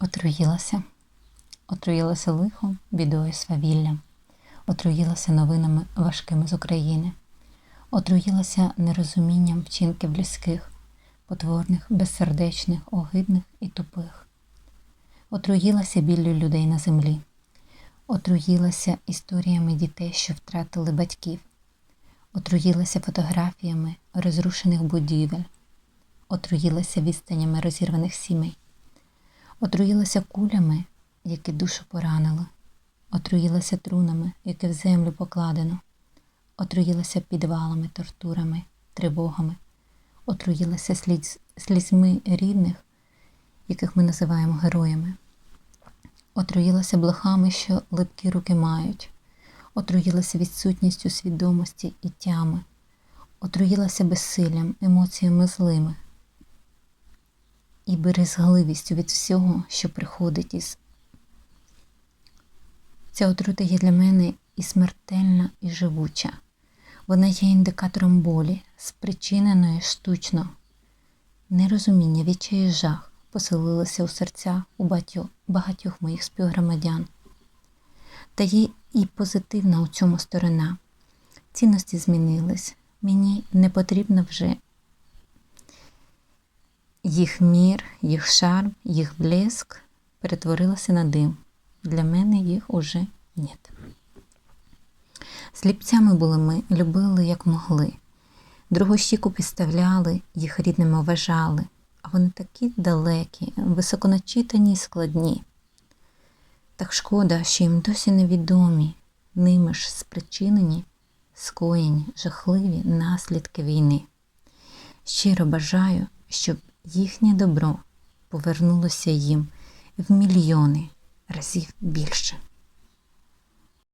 Отруїлася, отруїлася лихом, бідою, свавіллям, отруїлася новинами важкими з України, отруїлася нерозумінням вчинків людських, потворних, безсердечних, огидних і тупих, отруїлася біллю людей на землі, отруїлася історіями дітей, що втратили батьків, отруїлася фотографіями розрушених будівель, отруїлася відстанями розірваних сімей. Отруїлася кулями, які душу поранили, отруїлася трунами, які в землю покладено, отруїлася підвалами, тортурами, тривогами, отруїлася сліз, слізьми рідних, яких ми називаємо героями, отруїлася блохами, що липкі руки мають, отруїлася відсутністю свідомості і тями, отруїлася безсиллям, емоціями злими і березгливістю від всього, що приходить із. Ця отрута є для мене і смертельна, і живуча. Вона є індикатором болі, спричиненої штучно. Нерозуміння, відчай і жах поселилися у серця у багатьох, багатьох моїх співгромадян. Та є і позитивна у цьому сторона. Цінності змінились. Мені не потрібно вже їх мір, їх шарм, їх блеск перетворилося на дим. Для мене їх уже нет. Сліпцями були ми, любили, як могли. Другу щіку підставляли, їх рідними вважали, а вони такі далекі, високоначитані й складні. Так шкода, що їм досі невідомі, ними ж спричинені, скоєні жахливі наслідки війни. Щиро бажаю, щоб їхнє добро повернулося їм в мільйони разів більше.